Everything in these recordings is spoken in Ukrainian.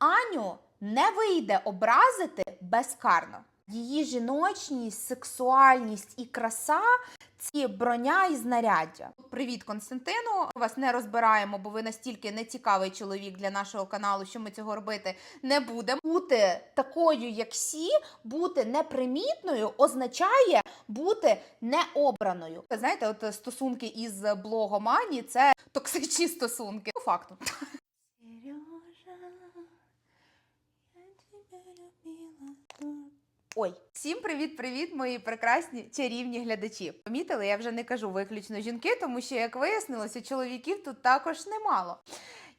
Аню не вийде образити безкарно. Її жіночність, сексуальність і краса це броня і знаряддя. Привіт, Константину. Вас не розбираємо, бо ви настільки нецікавий чоловік для нашого каналу, що ми цього робити не будемо. Бути такою, як всі, бути непримітною означає бути необраною. Знаєте, от стосунки із блогом Ані це токсичні стосунки. По факту. Ой, всім привіт-привіт, мої прекрасні чарівні глядачі. Помітили, я вже не кажу виключно жінки, тому що, як вияснилося, чоловіків тут також немало.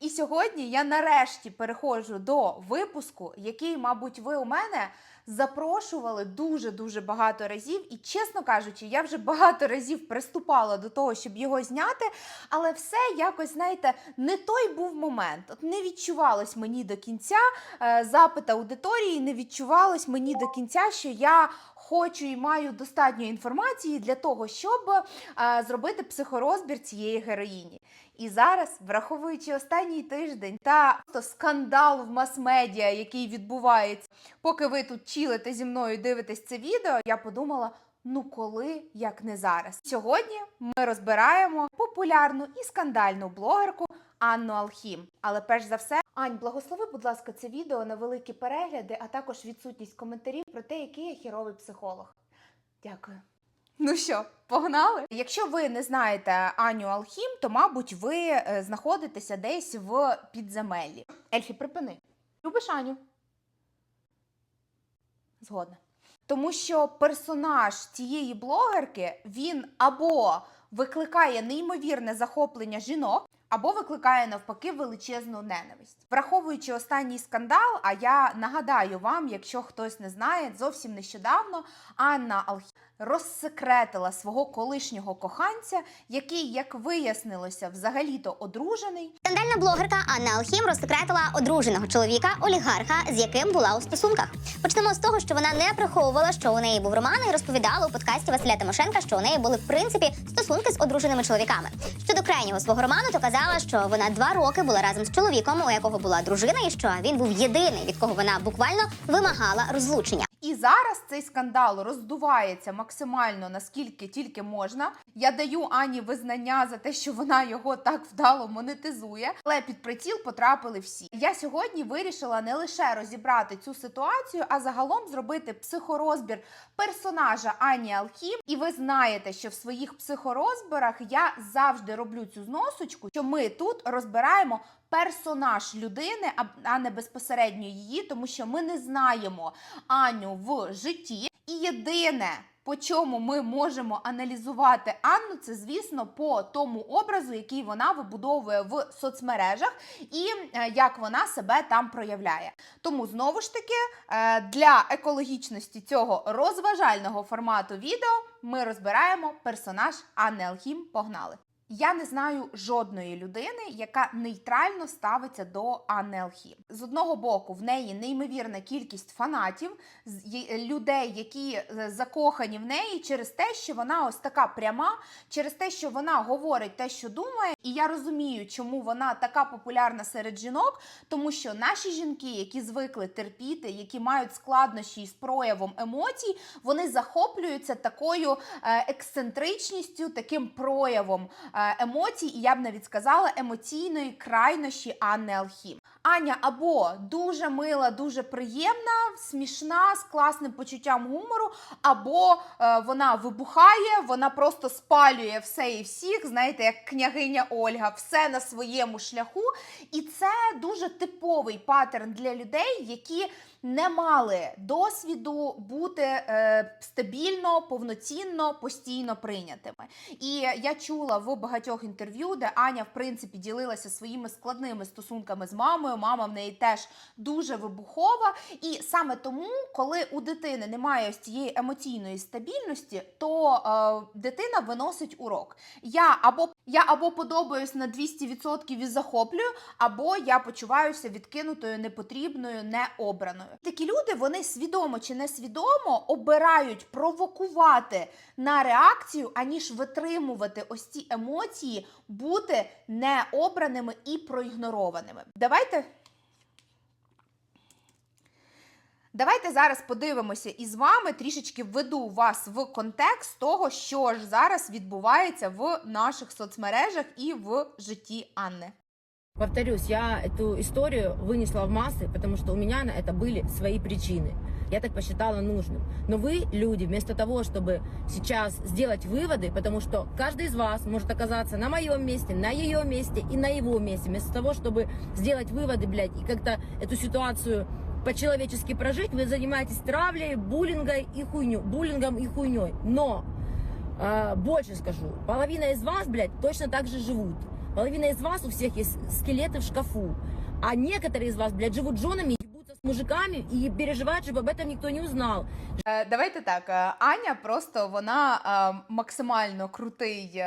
І сьогодні я нарешті переходжу до випуску, який, мабуть, ви у мене запрошували дуже-дуже багато разів. І, чесно кажучи, я вже багато разів приступала до того, щоб його зняти, але все якось, знаєте, не той був момент. От не відчувалось мені до кінця е, запит аудиторії, не відчувалось мені до кінця, що я. Хочу і маю достатньо інформації для того, щоб е, зробити психорозбір цієї героїні. І зараз, враховуючи останній тиждень та скандал в мас-медіа, який відбувається, поки ви тут чілите зі мною дивитесь це відео, я подумала. Ну коли, як не зараз. Сьогодні ми розбираємо популярну і скандальну блогерку Анну Алхім. Але перш за все, Ань, благослови, будь ласка, це відео на великі перегляди, а також відсутність коментарів про те, який я хіровий психолог. Дякую. Ну що, погнали? Якщо ви не знаєте Аню Алхім, то, мабуть, ви е, знаходитеся десь в підземеллі. Ельфі, припини. Любиш Аню? Згодна. Тому що персонаж цієї блогерки він або викликає неймовірне захоплення жінок, або викликає навпаки величезну ненависть. Враховуючи останній скандал, а я нагадаю вам, якщо хтось не знає, зовсім нещодавно Анна Алхім розсекретила свого колишнього коханця, який, як вияснилося, взагалі-то одружений. Скандальна блогерка Анна Алхім розсекретила одруженого чоловіка олігарха, з яким була у стосунках. Почнемо з того, що вона не приховувала, що у неї був роман, і розповідала у подкасті Василя Тимошенка, що у неї були в принципі стосунки з одруженими чоловіками. Щодо крайнього свого роману, то казала, що вона два роки була разом з чоловіком, у якого була дружина, і що він був єдиний, від кого вона буквально вимагала розлучення. І зараз цей скандал роздувається максимально наскільки тільки можна. Я даю Ані визнання за те, що вона його так вдало монетизує, але під приціл потрапили всі. Я сьогодні вирішила не лише розібрати цю ситуацію, а загалом зробити психорозбір персонажа Ані Алхім. І ви знаєте, що в своїх психорозборах я завжди роблю цю зносочку, що ми тут розбираємо персонаж людини, а- не безпосередньо її, тому що ми не знаємо Аню в житті. І єдине, по чому ми можемо аналізувати Анну, це звісно по тому образу, який вона вибудовує в соцмережах, і е, як вона себе там проявляє. Тому знову ж таки е, для екологічності цього розважального формату відео ми розбираємо персонаж Анни Алхім. Погнали! Я не знаю жодної людини, яка нейтрально ставиться до Анни З одного боку, в неї неймовірна кількість фанатів, людей, які е, закохані в неї через те, що вона ось така пряма, через те, що вона говорить те, що думає. І я розумію, чому вона така популярна серед жінок, тому що наші жінки, які звикли терпіти, які мають складнощі з проявом емоцій, вони захоплюються такою е, ексцентричністю, таким проявом е, емоцій, і я б навіть сказала емоційної крайнощі Анни Алхім. Аня або дуже мила, дуже приємна, смішна, з класним почуттям гумору, або е, вона вибухає, вона просто спалює все і всіх, знаєте, як княгиня Ольга, все на своєму шляху. І це дуже типовий паттерн для людей, які не мали досвіду бути е, стабільно, повноцінно, постійно прийнятими. І я чула в багатьох інтерв'ю, де Аня, в принципі, ділилася своїми складними стосунками з мамою. Мама в неї теж дуже вибухова. І саме тому, коли у дитини немає ось цієї емоційної стабільності, то е, дитина виносить урок. Я або я або подобаюсь на 200% і захоплюю, або я почуваюся відкинутою, непотрібною, необраною. Такі люди вони свідомо чи несвідомо обирають провокувати на реакцію, аніж витримувати ось ці емоції, бути необраними і проігнорованими. Давайте Давайте зараз подивимося із вами, трішечки введу вас в контекст того, що ж зараз відбувається в наших соцмережах і в житті Анни. Повторюсь, я эту историю вынесла в массы, потому что у меня на это были свои причины. Я так посчитала нужным. Но вы, люди, вместо того, чтобы сейчас сделать выводы, потому что каждый из вас может оказаться на моем месте, на ее месте и на его месте, вместо того, чтобы сделать выводы, блядь, и как-то эту ситуацию по-человечески прожить, вы занимаетесь травлей, буллингом и хуйню, буллингом и хуйней. Но а, больше скажу, половина из вас, блядь, точно так же живут. Половина из вас, у всех есть скелеты в шкафу. А некоторые из вас, блядь, живут женами, мужиками и переживают, чтобы об этом никто не узнал. Е, Давайте так, е, Аня просто вона е, максимально крутий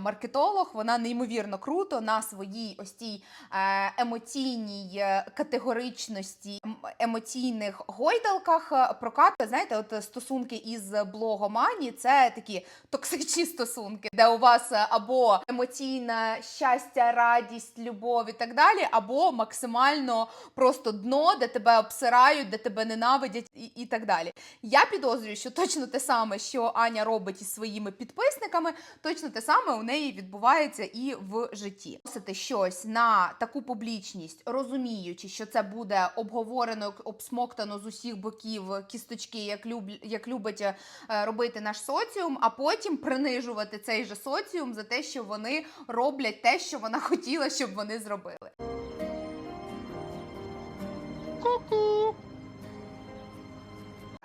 маркетолог. Вона неймовірно круто на своїй ось цій е, емоційній е, категоричності, ем- емоційних гойдалках е, прокатує. Знаєте, от стосунки із блогом Ані це такі токсичні стосунки, де у вас або емоційне щастя, радість, любов і так далі, або максимально просто дно, де тебе обсирають, де тебе ненавидять і, і так далі. Я підозрюю, що точно те саме, що Аня робить із своїми підписниками, точно те саме у неї відбувається і в житті. Носити щось на таку публічність, розуміючи, що це буде обговорено, обсмоктано з усіх боків кісточки, як люб, як любить е, робити наш соціум, а потім принижувати цей же соціум за те, що вони роблять те, що вона хотіла, щоб вони зробили.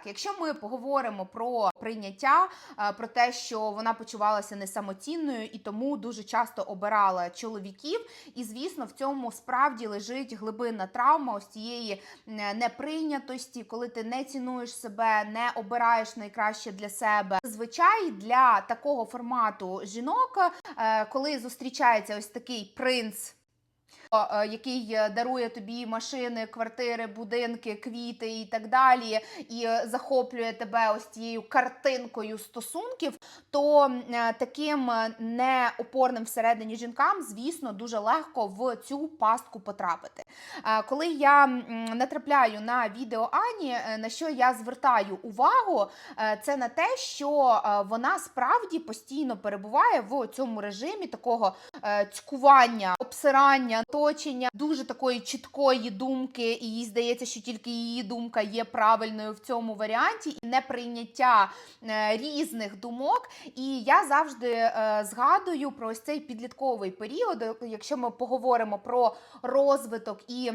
Якщо ми поговоримо про прийняття, е, про те, що вона почувалася не самоцінною і тому дуже часто обирала чоловіків, і звісно, в цьому справді лежить глибинна травма ось цієї е, неприйнятості, коли ти не цінуєш себе, не обираєш найкраще для себе. Зазвичай для такого формату жінок, е, коли зустрічається ось такий принц який е, дарує тобі машини, квартири, будинки, квіти і так далі, і е, захоплює тебе ось цією картинкою стосунків, то е, таким е, неопорним всередині жінкам, звісно, дуже легко в цю пастку потрапити. Е, Коли я натрапляю на відео Ані, е, на що я звертаю увагу, е, це на те, що е, вона справді постійно перебуває в цьому режимі такого е, цькування, обсирання, оточення, дуже такої чіткої думки, і їй здається, що тільки її думка є правильною в цьому варіанті, і неприйняття е, різних думок. І я завжди е, згадую про ось цей підлітковий період, якщо ми поговоримо про розвиток і.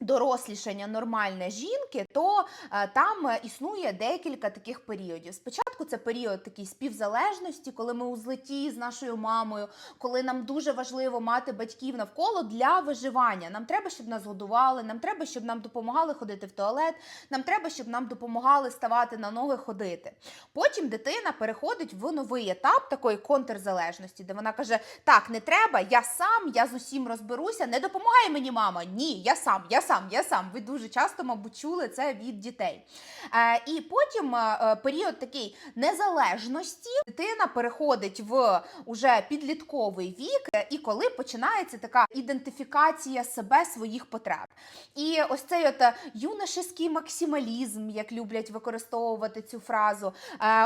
Дорослішання нормальне жінки, то е, там е, існує декілька таких періодів. Спочатку це період такий співзалежності, коли ми у злеті з нашою мамою, коли нам дуже важливо мати батьків навколо для виживання. Нам треба, щоб нас годували, нам треба, щоб нам допомагали ходити в туалет, нам треба, щоб нам допомагали ставати на ноги, ходити. Потім дитина переходить в новий етап такої контрзалежності, де вона каже: Так, не треба, я сам, я з усім розберуся, не допомагає мені мама. Ні, я сам, я сам, я сам. Ви дуже часто, мабуть, чули це від дітей. Е, і потім е, е, період такий незалежності дитина переходить в уже підлітковий вік, і коли починається така ідентифікація себе своїх потреб. І ось цей от юношеський максималізм, як люблять використовувати цю фразу,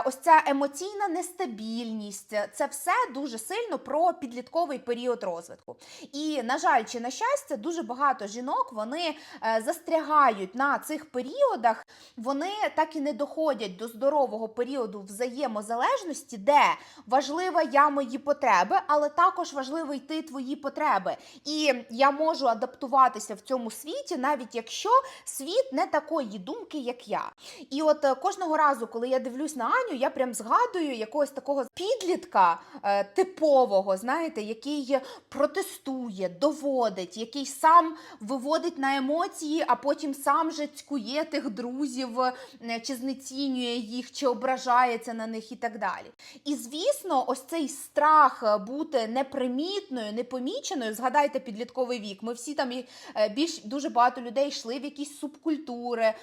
ось ця емоційна нестабільність, це все дуже сильно про підлітковий період розвитку. І на жаль, чи на щастя, дуже багато жінок вони е, застрягають на цих періодах, вони так і не доходять до здорового періоду взаємозалежності, де важлива я мої потреби, але також важливо йти твої потреби. І я можу адаптуватися в цьому світі, навіть якщо світ не такої думки, як я. І от е, кожного разу, коли я дивлюсь на Аню, я прям згадую якогось такого підлітка е, типового, знаєте, який протестує, доводить, який сам виводить на емоції, а потім сам же цькує тих друзів, е, чи знецінює їх, чи ображається на них і так далі. І звісно, ось цей страх е, бути непримітною, непоміченою. Згадайте підлітковий вік. Ми всі там е, більш дуже багато людей йшли в якісь субкультури,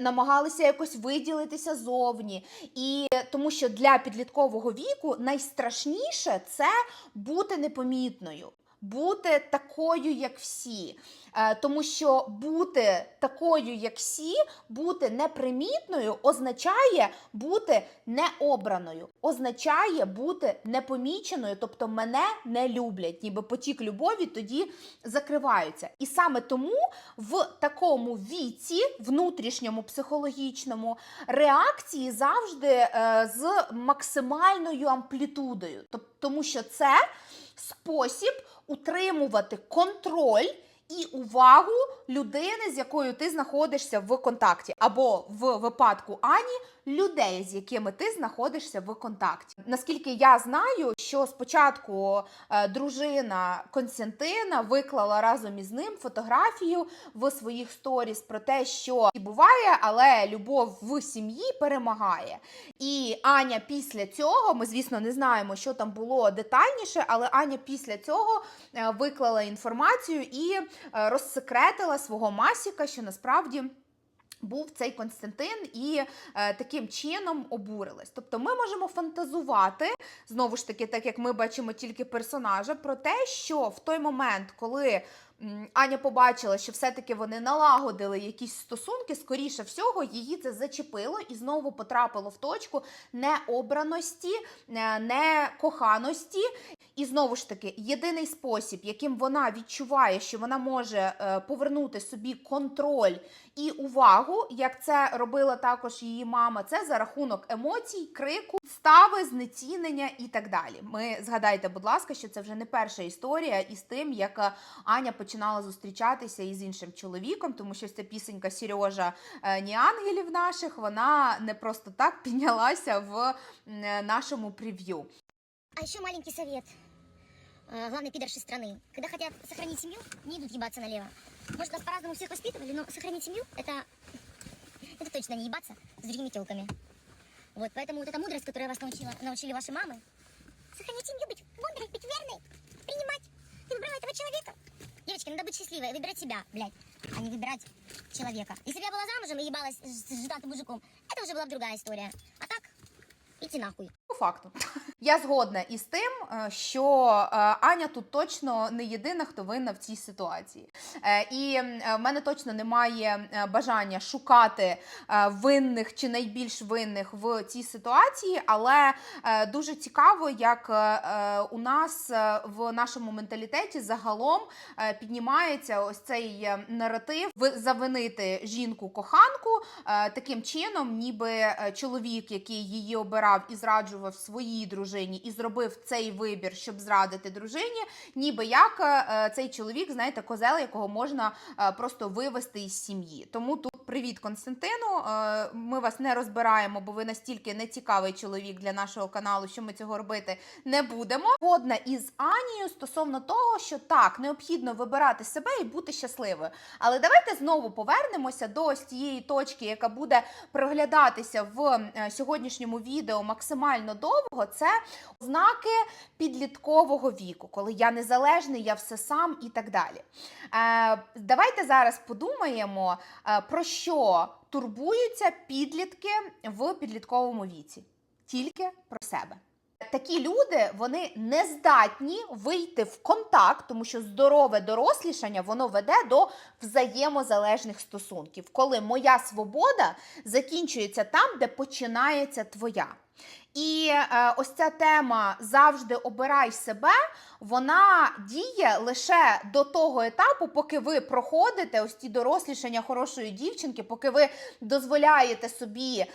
намагалися якось виділитися зовні. І тому що для підліткового віку найстрашніше це бути непомітною. Бути такою, як всі. Е, Тому що бути такою, як всі, бути непримітною, означає бути необраною, означає бути непоміченою, тобто мене не люблять, ніби потік любові тоді закриваються. І саме тому в такому віці, внутрішньому психологічному, реакції завжди е, з максимальною амплітудою, тому що це спосіб утримувати контроль. І увагу людини, з якою ти знаходишся в контакті, або в випадку Ані людей, з якими ти знаходишся в контакті. Наскільки я знаю, що спочатку е, дружина Константина виклала разом із ним фотографію в своїх сторіс про те, що буває, але любов в сім'ї перемагає. І Аня після цього, ми звісно не знаємо, що там було детальніше, але Аня після цього е, виклала інформацію і е, розсекретила свого масіка, що насправді. Був цей Константин і е, таким чином обурилась. Тобто ми можемо фантазувати знову ж таки, так як ми бачимо тільки персонажа, про те, що в той момент, коли м, Аня побачила, що все-таки вони налагодили якісь стосунки, скоріше всього, її це зачепило і знову потрапило в точку необраності, е, некоханості. І знову ж таки, єдиний спосіб, яким вона відчуває, що вона може е, повернути собі контроль і увагу, як це робила також її мама, це за рахунок емоцій, крику, стави, знецінення і так далі. Ми згадайте, будь ласка, що це вже не перша історія із тим, як е, Аня починала зустрічатися із іншим чоловіком, тому що ця пісенька Сережа е, ні ангелів наших, вона не просто так піднялася в нашому прев'ю. А еще маленький совет. Э, Главный пидорши страны. Когда хотят сохранить семью, не идут ебаться налево. Может, нас по-разному всех воспитывали, но сохранить семью это, это точно не ебаться с другими телками. Вот, поэтому вот эта мудрость, которую вас научила, научили ваши мамы, сохранить семью, быть мудрой, быть верной, принимать. Ты выбрала этого человека. Девочки, надо быть счастливой, выбирать себя, блядь, а не выбирать человека. Если бы я была замужем и ебалась с женатым мужиком, это уже была бы другая история. А так, идти нахуй. По факту. Я згодна із тим, е, що е, Аня тут точно не єдина, хто винна в цій ситуації. Е, І в мене точно немає бажання шукати винних чи найбільш винних в цій ситуації, але дуже цікаво, як у нас в нашому менталітеті загалом піднімається ось цей наратив завинити жінку коханку е, таким чином, ніби чоловік, який її обирав і зраджував своїй дружині, і зробив цей вибір, щоб зрадити дружині, ніби як е, цей чоловік, знаєте, козел, якого можна е, просто вивести із сім'ї. Тому тут привіт Константину. Е, Ми вас не розбираємо, бо ви настільки нецікавий чоловік для нашого каналу, що ми цього робити не будемо. Згодна із Анією стосовно того, що так, необхідно вибирати себе і бути щасливою. Але давайте знову повернемося до ось тієї точки, яка буде проглядатися в е, сьогоднішньому відео максимально довго. Це ознаки підліткового віку, коли я незалежний, я все сам і так далі. Е, давайте зараз подумаємо, про що турбуються підлітки в підлітковому віці. Тільки про себе. Такі люди вони не здатні вийти в контакт, тому що здорове дорослішання воно веде до взаємозалежних стосунків, коли моя свобода закінчується там, де починається твоя. І е, ось ця тема завжди обирай себе. Вона діє лише до того етапу, поки ви проходите ось ті дорослішання хорошої дівчинки, поки ви дозволяєте собі е,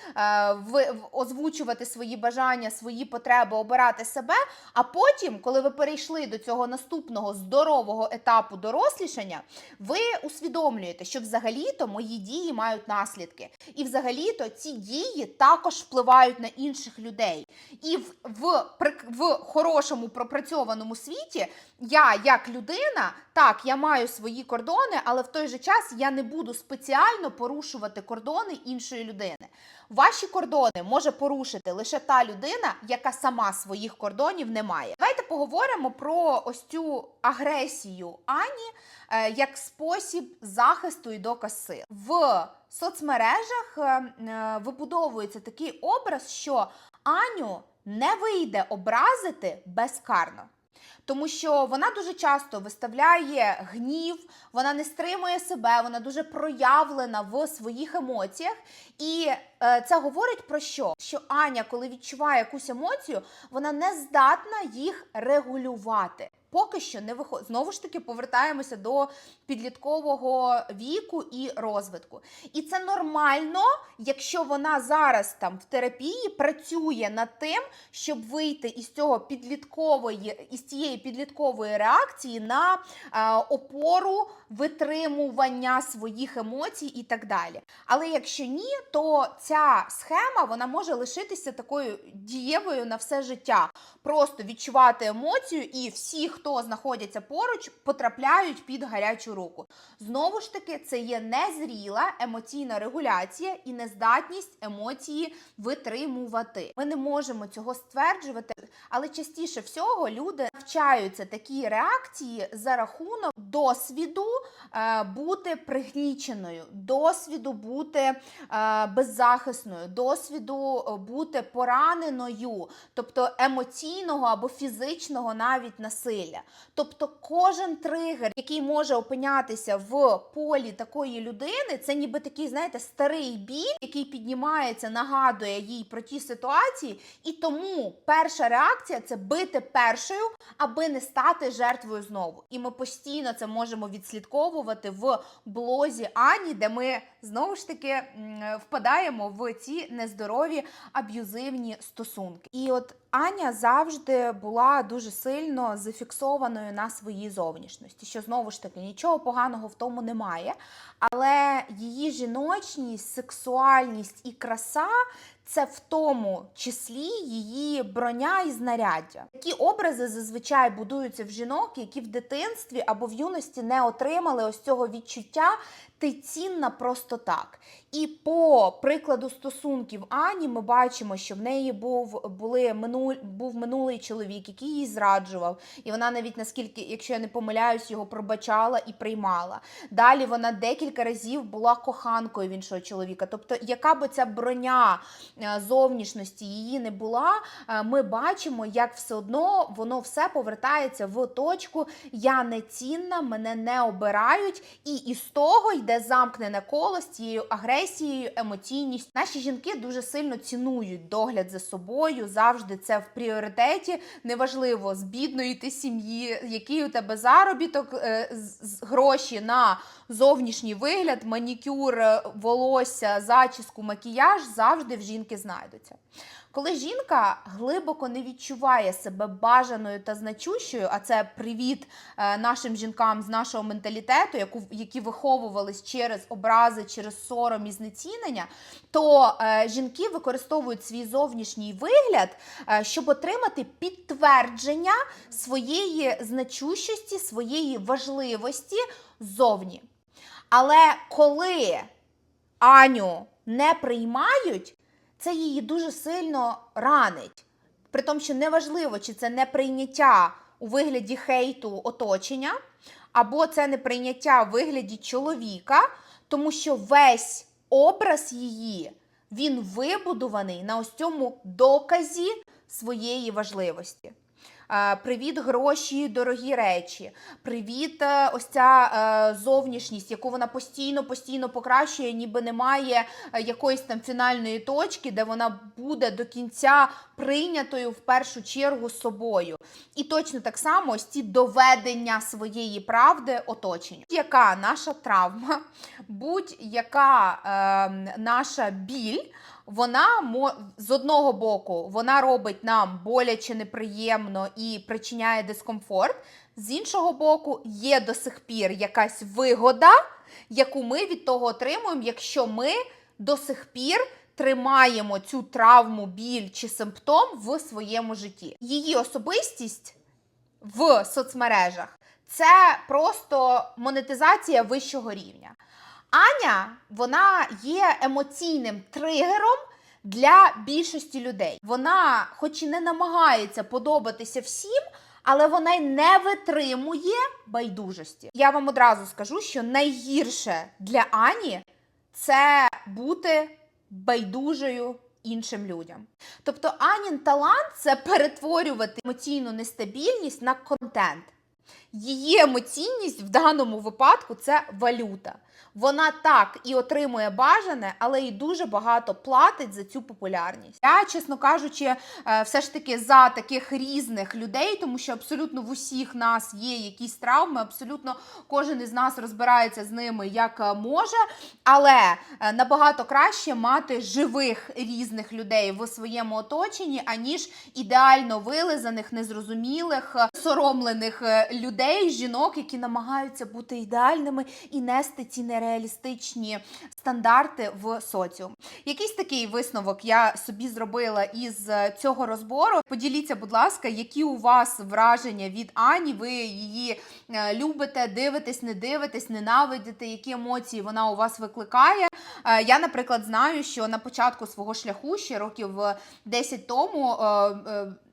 в- озвучувати свої бажання, свої потреби, обирати себе. А потім, коли ви перейшли до цього наступного здорового етапу дорослішання, ви усвідомлюєте, що взагалі-то мої дії мають наслідки. І взагалі-то ці дії також впливають на інших людей. І в, в, в хорошому пропрацьованому світі я, як людина, так, я маю свої кордони, але в той же час я не буду спеціально порушувати кордони іншої людини. Ваші кордони може порушити лише та людина, яка сама своїх кордонів не має. Поговоримо про ось цю агресію Ані е, як спосіб захисту і доказ сил. В соцмережах е, е, вибудовується такий образ, що Аню не вийде образити безкарно. Тому що вона дуже часто виставляє гнів, вона не стримує себе, вона дуже проявлена в своїх емоціях. І е, це говорить про що? Що Аня, коли відчуває якусь емоцію, вона не здатна їх регулювати. Поки що не виходить. Знову ж таки, повертаємося до підліткового віку і розвитку. І це нормально, якщо вона зараз там в терапії працює над тим, щоб вийти із цього підліткової, із цієї підліткової реакції на е, опору витримування своїх емоцій і так далі. Але якщо ні, то ця схема вона може лишитися такою дієвою на все життя. Просто відчувати емоцію, і всі, хто знаходяться поруч, потрапляють під гарячу руку. Знову ж таки, це є незріла емоційна регуляція і нездатність емоції витримувати. Ми не можемо цього стверджувати, але частіше всього люди навчаються такі реакції за рахунок досвіду бути пригніченою, досвіду бути е, беззахисною, досвіду е, бути пораненою, тобто емоційного або фізичного навіть насилля. Тобто кожен тригер, який може опинятися в полі такої людини, це ніби такий, знаєте, старий біль, який піднімається, нагадує їй про ті ситуації, і тому перша реакція це бити першою, аби не стати жертвою знову. І ми постійно це можемо відслідковувати в блозі Ані, де ми знову ж таки впадаємо в ці нездорові аб'юзивні стосунки. І от Аня завжди була дуже сильно зафіксованою на своїй зовнішності, що знову ж таки нічого поганого в тому немає. Але її жіночність, сексуальність і краса це в тому числі її броня і знаряддя. Такі образи зазвичай будуються в жінок, які в дитинстві або в юності не отримали ось цього відчуття. Ти цінна просто так. І по прикладу стосунків Ані ми бачимо, що в неї був були минуль, був минулий чоловік, який її зраджував, і вона навіть наскільки, якщо я не помиляюсь, його пробачала і приймала. Далі вона декілька разів була коханкою іншого чоловіка. Тобто, яка би ця броня зовнішності її не була, е, ми бачимо, як все одно воно все повертається в точку Я не цінна, мене не обирають, і із того йде замкнене коло з цією агресією, емоційністю. Наші жінки дуже сильно цінують догляд за собою, завжди це в пріоритеті. Неважливо з бідної ти сім'ї, який у тебе заробіток, е, гроші на зовнішній вигляд, манікюр, е, волосся, зачіску, макіяж завжди в жінки знайдуться. Коли жінка глибоко не відчуває себе бажаною та значущою, а це привіт е, нашим жінкам з нашого менталітету, яку, які виховувались через образи, через сором і знецінення, то е, жінки використовують свій зовнішній вигляд, е, щоб отримати підтвердження своєї значущості, своєї важливості ззовні. Але коли Аню не приймають, це її дуже сильно ранить. При тому, що неважливо, чи це неприйняття у вигляді хейту оточення, або це неприйняття у вигляді чоловіка, тому що весь образ її він вибудований на ось цьому доказі своєї важливості. Е, Привіт, гроші, дорогі речі. Привіт, е, ось ця е, зовнішність, яку вона постійно, постійно покращує, ніби немає якоїсь там фінальної точки, де вона буде до кінця прийнятою в першу чергу собою. І точно так само ось ці доведення своєї правди оточенню. Яка наша травма, будь-яка е, наша біль. Вона з одного боку вона робить нам боляче неприємно і причиняє дискомфорт. З іншого боку, є до сих пір якась вигода, яку ми від того отримуємо, якщо ми до сих пір тримаємо цю травму, біль чи симптом в своєму житті. Її особистість в соцмережах це просто монетизація вищого рівня. Аня, вона є емоційним тригером для більшості людей. Вона, хоч і не намагається подобатися всім, але вона й не витримує байдужості. Я вам одразу скажу, що найгірше для Ані це бути байдужою іншим людям. Тобто Анін талант це перетворювати емоційну нестабільність на контент. Її емоційність в даному випадку це валюта. Вона так і отримує бажане, але і дуже багато платить за цю популярність. Я, чесно кажучи, е, все ж таки за таких різних людей, тому що абсолютно в усіх нас є якісь травми, абсолютно кожен із нас розбирається з ними як е, може. Але е, набагато краще мати живих різних людей в своєму оточенні, аніж ідеально вилизаних, незрозумілих, е, соромлених е, людей, жінок, які намагаються бути ідеальними і нести ці нереалістичні стандарти в соціум. Якийсь такий висновок я собі зробила із е, цього розбору. Поділіться, будь ласка, які у вас враження від Ані? Ви її е, любите, дивитесь, не дивитесь, ненавидите, які емоції вона у вас викликає. Я, наприклад, знаю, що на початку свого шляху, ще років е, 10 тому.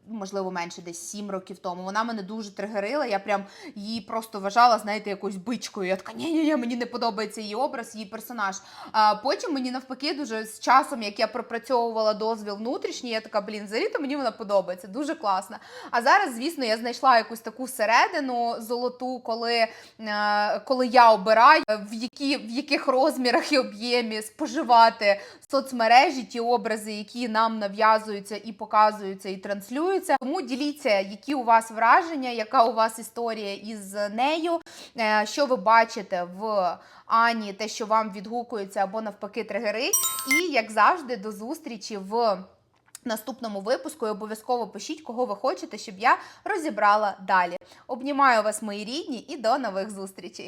Е, е, Можливо, менше десь 7 років тому. Вона мене дуже тригерила. Я прям її просто вважала, знаєте, якоюсь бичкою. Я така, ні, ні, ні, мені не подобається її образ, її персонаж. А потім мені навпаки, дуже з часом, як я пропрацьовувала дозвіл внутрішній, я така, блін, взагалі то мені вона подобається, дуже класна. А зараз, звісно, я знайшла якусь таку середину золоту, коли, е, коли я обираю, в, які, в яких розмірах і об'ємі споживати соцмережі, ті образи, які нам нав'язуються і показуються, і транслюються. Тому діліться, які у вас враження, яка у вас історія із нею, е, що ви бачите в Ані, те, що вам відгукується або навпаки тригерить. І як завжди, до зустрічі в. Наступному випуску і обов'язково пишіть, кого ви хочете, щоб я розібрала далі. Обнімаю вас, мої рідні, і до нових зустрічей!